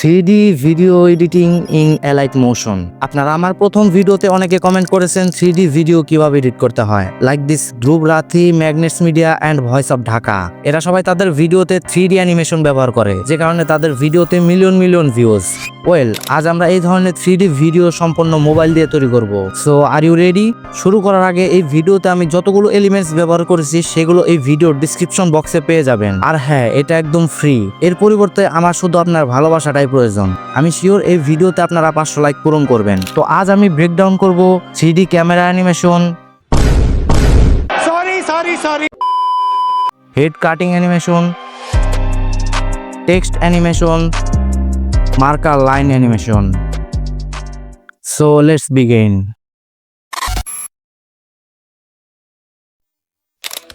Three video editing in Alight Motion. আপনারা আমার প্রথম ভিডিওতে অনেকে কমেন্ট করেছেন থ্রি ভিডিও কীভাবে এডিট করতে হয়। Like this Dhruv Rathee Magnates Media and Voice of Dhaka এরা সবাই তাদের ভিডিওতে থ্রি অ্যানিমেশন ব্যবহার করে, যে কারণে তাদের ভিডিওতে মিলিয়ন মিলিয়ন ভিউজ ওয়েল আজ আমরা এই ধরনের থ্রি ভিডিও সম্পূর্ণ মোবাইল দিয়ে তৈরি করব। সো আর ইউ রেডি শুরু করার আগে এই ভিডিওতে আমি যতগুলো এলিমেন্টস ব্যবহার করেছি, সেগুলো এই ভিডিওর ডিসক্রিপশন বক্সে পেয়ে যাবেন। আর হ্যাঁ এটা একদম ফ্রি এর পরিবর্তে আমার শুধু আপনার ভালোবাসাটাই প্রয়োজন। আমি শিওর এই ভিডিওতে আপনারা পাঁচশো লাইক পূরণ করবেন। তো আজ আমি ব্রেকডাউন করব three camera animation head cutting animation text animation marker line animation so let's begin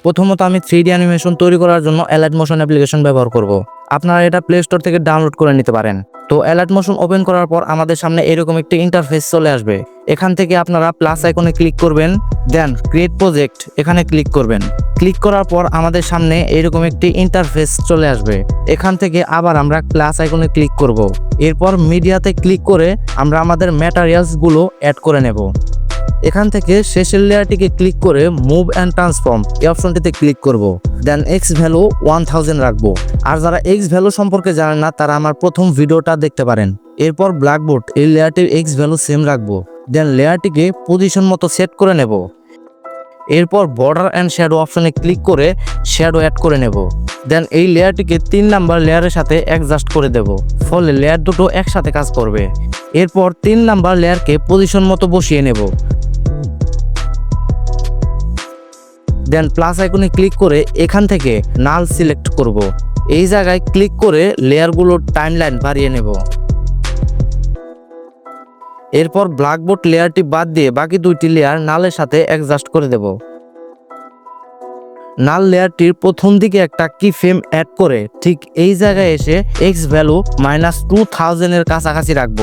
প্রথমত আমি থ্রি ডি অ্যানিমেশন তৈরি করার জন্য অ্যালার্ট মোশন অ্যাপ্লিকেশন ব্যবহার করব। আপনারা এটা প্লে স্টোর থেকে ডাউনলোড করে নিতে পারেন। তো অ্যালার্ট মোশন ওপেন করার পর আমাদের সামনে এরকম একটি ইন্টারফেস চলে আসবে। এখান থেকে আপনারা প্লাস আইকনে ক্লিক করবেন দেন ক্রিয়েট প্রজেক্ট এখানে ক্লিক করবেন। ক্লিক করার পর আমাদের সামনে এরকম একটি ইন্টারফেস চলে আসবে। এখান থেকে আবার আমরা প্লাস আইকনে ক্লিক করব। এরপর মিডিয়াতে ক্লিক করে আমরা আমাদের ম্যাটারিয়ালসগুলো অ্যাড করে নেব। এখান থেকে শেষের লেয়ারটিকে ক্লিক করে মুভ অ্যান্ড ট্রান্সফর্ম এই অপশনটিতে ক্লিক করব। Then X value one thousand রাখব। আর যারা এক্স ভ্যালু সম্পর্কে জানেন না, তারা আমার প্রথম ভিডিওটা দেখতে পারেন। এরপর ব্ল্যাকবোর্ড এই লেয়ারটির এক্স ভ্যালু সেম রাখব। দেন লেয়ারটিকে পজিশন মতো সেট করে নেব। এরপর বর্ডার অ্যান্ড শ্যাডো অপশনে ক্লিক করে শ্যাডো অ্যাড করে নেব। দেন এই লেয়ারটিকে তিন নাম্বার লেয়ারের সাথে অ্যাডজাস্ট করে দেব। ফলে লেয়ার দুটো একসাথে কাজ করবে। এরপর তিন নাম্বার লেয়ারকে পজিশন মতো বসিয়ে নেব। দেন প্লাস আইকনে ক্লিক করে এখান থেকে নাল সিলেক্ট করব। এই জায়গায় ক্লিক করে লেয়ারগুলোর টাইমলাইন বাড়িয়ে নেব। এরপর ব্ল্যাকবোর্ড লেয়ারটি বাদ দিয়ে বাকি দুইটি লেয়ার নালের সাথে অ্যাডজাস্ট করে দেব। নাল লেয়ারটির প্রথম দিকে একটা কি ফ্রেম অ্যাড করে ঠিক এই জায়গায় এসে এক্স ভ্যালু মাইনাস টু থাউজেন্ডের কাছাকাছি রাখব।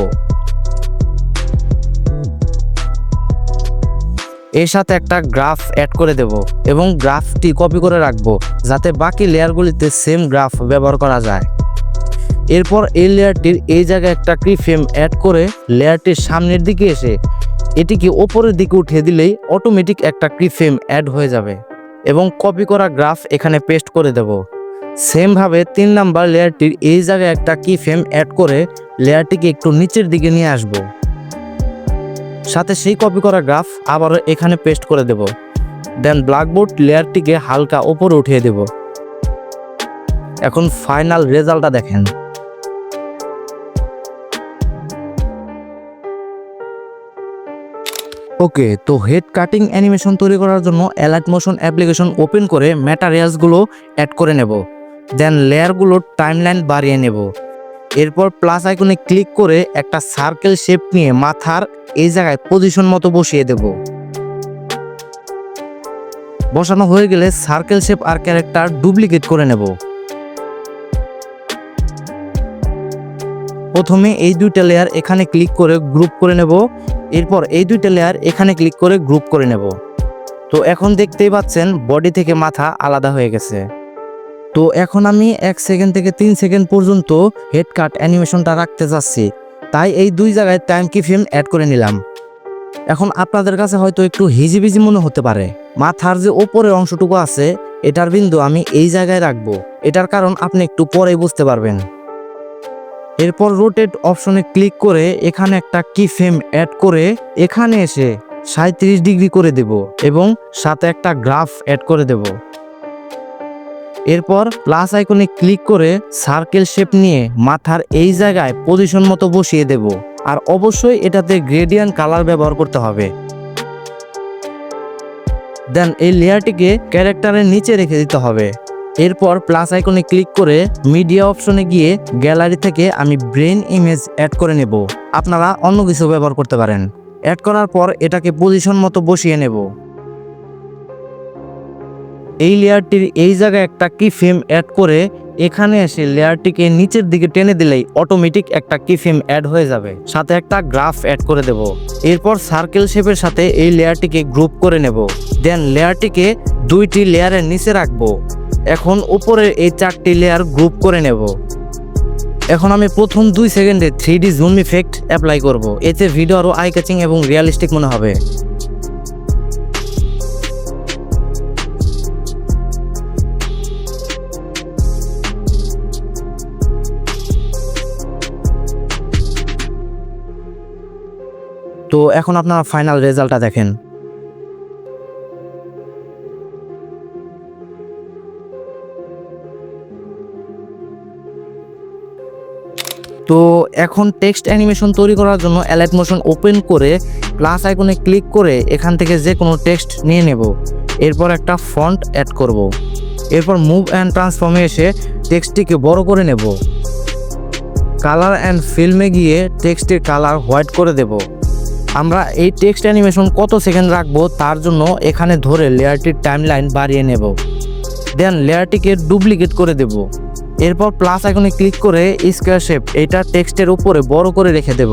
এর সাথে একটা গ্রাফ অ্যাড করে দেব এবং গ্রাফটি কপি করে রাখব যাতে বাকি লেয়ারগুলিতে সেম গ্রাফ ব্যবহার করা যায়। এরপর এই লেয়ারটির এই জায়গায় একটা ফ্রেম অ্যাড করে লেয়ারটির সামনের দিকে এসে এটিকে ওপরের দিকে উঠিয়ে দিলেই অটোমেটিক একটা ফ্রেম অ্যাড হয়ে যাবে এবং কপি করা গ্রাফ এখানে পেস্ট করে দেব। সেমভাবে তিন নাম্বার লেয়ারটির এই জায়গায় একটা ফ্রেম অ্যাড করে লেয়ারটিকে একটু নিচের দিকে নিয়ে আসব। সাথে সেই কপি করা গ্রাফ আবারও এখানে পেস্ট করে দেব। দেন ব্ল্যাকবোর্ড লেয়ারটিকে হালকা ওপরে উঠিয়ে দেব। এখন ফাইনাল রেজাল্টটা দেখেন। ওকে তো হেড কাটিং অ্যানিমেশন তৈরি করার জন্য অ্যালার্ট মোশন অ্যাপ্লিকেশন ওপেন করে ম্যাটারিয়ালসগুলো অ্যাড করে নেব। দেন লেয়ারগুলোর টাইমলাইন বাড়িয়ে নেব। এরপর প্লাস আইকনে ক্লিক করে একটা সার্কেল শেপ নিয়ে মাথার এই জায়গায় পজিশন মতো বসিয়ে দেব। বসানো হয়ে গেলে সার্কেল শেপ আর ক্যারেক্টার ডুপ্লিকেট করে নেব। প্রথমে এই দুইটা লেয়ার এখানে ক্লিক করে গ্রুপ করে নেব। এরপর এই দুইটা লেয়ার এখানে ক্লিক করে গ্রুপ করে নেব। তো এখন দেখতেই পাচ্ছেন বডি থেকে মাথা আলাদা হয়ে গেছে। তো এখন আমি এক সেকেন্ড থেকে তিন সেকেন্ড পর্যন্ত হেড কাট অ্যানিমেশনটা রাখতে চাচ্ছি তাই এই দুই জায়গায় টাইম কি ফ্রেম অ্যাড করে নিলাম। এখন আপনাদের কাছে হয়তো একটু হিজিবিজি মনে হতে পারে। মাথার যে ওপরের অংশটুকু আছে, এটার বিন্দু আমি এই জায়গায় রাখব। এটার কারণ আপনি একটু পরেই বুঝতে পারবেন। এরপর রোটেট অপশনে ক্লিক করে এখানে একটা কি ফ্রেম অ্যাড করে এখানে এসে সাঁত্রিশ ডিগ্রি করে দেব এবং সাথে একটা গ্রাফ অ্যাড করে দেব। এরপর প্লাস আইকনে ক্লিক করে সার্কেল শেপ নিয়ে মাথার এই জায়গায় পজিশন মতো বসিয়ে দেব। আর অবশ্যই এটাতে গ্রেডিয়ান কালার ব্যবহার করতে হবে। দেন এই লেয়ারটিকে ক্যারেক্টারের নিচে রেখে দিতে হবে। এরপর প্লাস আইকনে ক্লিক করে মিডিয়া অপশনে গিয়ে গ্যালারি থেকে আমি ব্রেন ইমেজ অ্যাড করে নেব। আপনারা অন্য কিছু ব্যবহার করতে পারেন। অ্যাড করার পর এটাকে পজিশন মতো বসিয়ে নেব। এই লেয়ারটির এই জায়গায় একটা কি ফ্রেম অ্যাড করে এখানে এসে লেয়ারটিকে নিচের দিকে টেনে দিলেই অটোমেটিক একটা কি ফ্রেম অ্যাড হয়ে যাবে। সাথে একটা গ্রাফ অ্যাড করে দেব। এরপর সার্কেল শেপের সাথে এই লেয়ারটিকে গ্রুপ করে নেব। দেন লেয়ারটিকে দুইটি লেয়ারের নিচে রাখব। এখন উপরের এই চারটি লেয়ার গ্রুপ করে নেব। এখন আমি প্রথম দুই সেকেন্ডে three D zoom effect apply করব। এতে ভিডিও আরও আই ক্যাচিং এবং রিয়ালিস্টিক মনে হবে। তো এখন আপনারা ফাইনাল রেজাল্টটা দেখেন। তো এখন টেক্সট অ্যানিমেশন তৈরি করার জন্য অ্যালাইট মোশন ওপেন করে প্লাস আইকনে ক্লিক করে এখান থেকে যে কোনো টেক্সট নিয়ে নেব। এরপর একটা ফন্ট অ্যাড করব। এরপর মুভ অ্যান্ড ট্রান্সফর্মে এসে টেক্সটটিকে বড় করে নেব। কালার অ্যান্ড ফিল্মে গিয়ে টেক্সটের কালার হোয়াইট করে দেব। আমরা এই টেক্সট অ্যানিমেশন কত সেকেন্ড রাখব তার জন্য এখানে ধরে লেয়ারটির টাইমলাইন বাড়িয়ে নেব। দেন লেয়ারটিকে ডুপ্লিকেট করে দেব। এরপর প্লাস আইকনে ক্লিক করে স্কোয়ার শেপ, এটা টেক্সটের উপরে বড় করে রেখে দেব।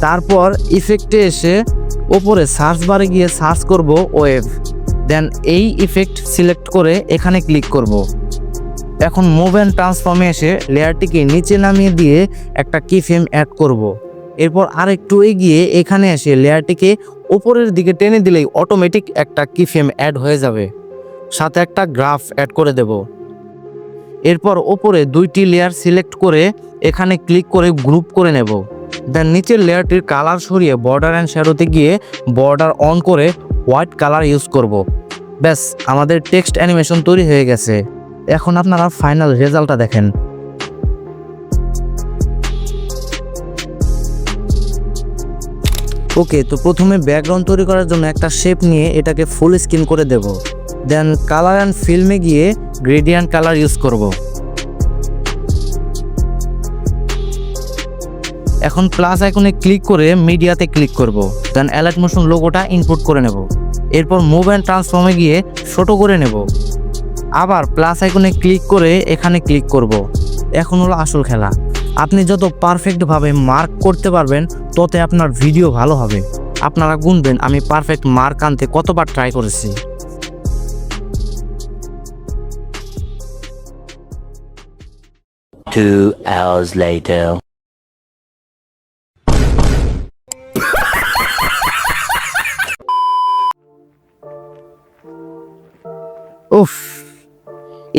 তারপর ইফেক্টে এসে উপরে সার্চ বারে গিয়ে সার্চ করব ওয়েভ। দেন এই ইফেক্ট সিলেক্ট করে এখানে ক্লিক করব। এখন মুভ অ্যান্ড ট্রান্সফর্মে এসে লেয়ারটিকে নিচে নামিয়ে দিয়ে একটা কি ফ্রেম অ্যাড করব। এরপর আর একটু এগিয়ে এখানে এসে লেয়ারটিকে উপরের দিকে টেনে দিলেই অটোমেটিক একটা কি ফ্রেম অ্যাড হয়ে যাবে। সাথে একটা গ্রাফ অ্যাড করে দেব। এরপর ওপরে দুইটি লেয়ার সিলেক্ট করে এখানে ক্লিক করে গ্রুপ করে নেব। দেন নিচের লেয়ারটির কালার সরিয়ে বর্ডার অ্যান্ড শ্যাডোতে গিয়ে বর্ডার অন করে হোয়াইট কালার ইউজ করব। ব্যাস, আমাদের টেক্সট অ্যানিমেশন তৈরি হয়ে গেছে। এখন আপনারা ফাইনাল রেজাল্টটা দেখেন। ওকে, তো প্রথমে ব্যাকগ্রাউন্ড তৈরি করার জন্য একটা শেপ নিয়ে এটাকে ফুল স্ক্রিন করে দেব। দেন কালার অ্যান্ড ফিল্মে গিয়ে গ্রেডিয়ান্ট কালার ইউজ করব। এখন প্লাস আইকনে ক্লিক করে মিডিয়াতে ক্লিক করব। দেন অ্যালার্ট মোশন লোগোটা ইনপুট করে নেব। এরপর মুভ অ্যান্ড ট্রান্সফর্মে গিয়ে ছোট করে নেব। আবার প্লাস আইকনে ক্লিক করে এখানে ক্লিক করব। এখন হলো আসল খেলা। আপনি যত পারফেক্টভাবে মার্ক করতে পারবেন ততে আপনার ভিডিও ভালো হবে। আপনারা গুনবেন আমি পারফেক্ট মার্ক আনতে কতবার ট্রাই করেছি। Two hours later. উফ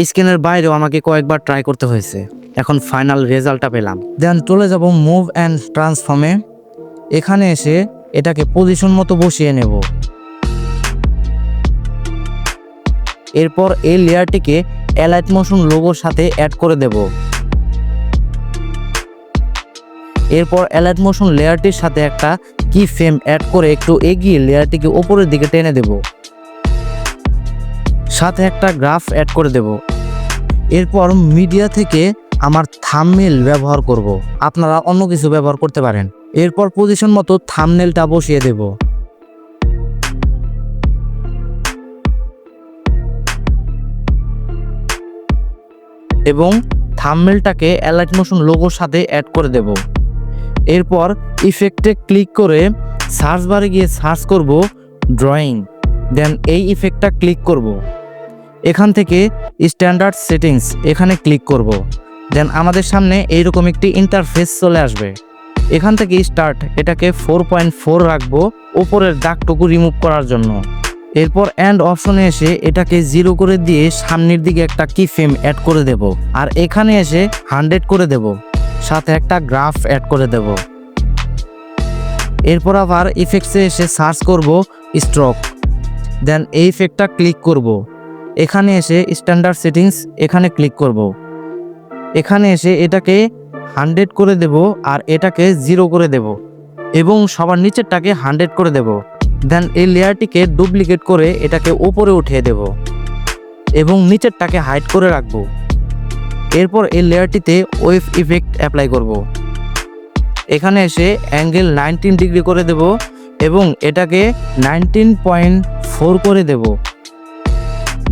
স্ক্রিনের বাইরেও আমাকে কয়েকবার ট্রাই করতে হয়েছে। এখন ফাইনাল রেজাল্টটা পেলাম। দেন চলে যাব মুভ অ্যান্ড ট্রান্সফর্মে এখানে এসে এটাকে পজিশন মতো বসিয়ে নেব। এরপর এই লেয়ারটিকে অ্যালাইট মোশন লোগোর সাথে অ্যাড করে দেব। এরপর অ্যালাইট মোশন লেয়ারটির সাথে একটা কি ফ্রেম অ্যাড করে একটু এগিয়ে লেয়ারটিকে ওপরের দিকে টেনে দেবো। সাথে একটা গ্রাফ অ্যাড করে দেব। এরপর মিডিয়া থেকে আমার থামমেল ব্যবহার করব। আপনারা অন্য কিছু ব্যবহার করতে পারেন। এরপর পজিশন মতো থামনেলটা বসিয়ে দেব। এবং থামমেলটাকে অ্যালাইট মোশন লোগোর সাথে অ্যাড করে দেব। এরপর ইফেক্টে ক্লিক করে সার্চ বারে গিয়ে সার্চ করব ড্রয়িং দেন এই ইফেক্টটা ক্লিক করব। এখান থেকে স্ট্যান্ডার্ড সেটিংস এখানে ক্লিক করব। দেন আমাদের সামনে এইরকম একটি ইন্টারফেস চলে আসবে। এখান থেকে স্টার্ট এটাকে ফোর পয়েন্ট ফোর রাখব ওপরের দাগটুকু রিমুভ করার জন্য। এরপর অ্যান্ড অপশনে এসে এটাকে জিরো করে দিয়ে সামনের দিকে একটা কি ফ্রেম অ্যাড করে দেব। আর এখানে এসে হান্ড্রেড করে দেব। সাথে একটা গ্রাফ অ্যাড করে দেব। এরপর আবার ইফেক্টসে এসে সার্চ করব স্ট্রোক দেন এই ইফেক্টটা ক্লিক করব। এখানে এসে স্ট্যান্ডার্ড সেটিংস এখানে ক্লিক করব। এখানে এসে এটাকে হান্ড্রেড করে দেব আর এটাকে জিরো করে দেব এবং সবার নিচেরটাকে হান্ড্রেড করে দেব। দেন এই লেয়ারটিকে ডুপ্লিকেট করে এটাকে ওপরে উঠিয়ে দেব এবং নিচেরটাকে হাইড করে রাখব। এরপর এই লেয়ারটিতে ওয়েভ ইফেক্ট অ্যাপ্লাই করব। এখানে এসে অ্যাঙ্গেল নাইনটিন ডিগ্রি করে দেব এবং এটাকে নাইনটিন পয়েন্ট ফোর করে দেব।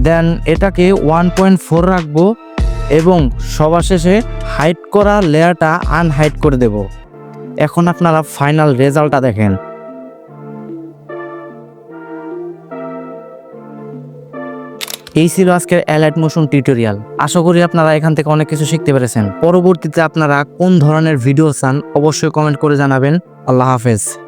দেন এটাকে ওয়ান পয়েন্ট ফোর রাখব এবং সবার শেষে হাইট করা লেয়ারটা আনহাইট করে দেব। এখন আপনারা ফাইনাল রেজাল্টটা দেখেন। এই ছিল আজকের অ্যালার্ট মোশন টিউটোরিয়াল আশা করি আপনারা এখান থেকে অনেক কিছু শিখতে পেরেছেন। পরবর্তীতে আপনারা কোন ধরনের ভিডিও চান, অবশ্যই কমেন্ট করে জানাবেন। আল্লাহ হাফেজ।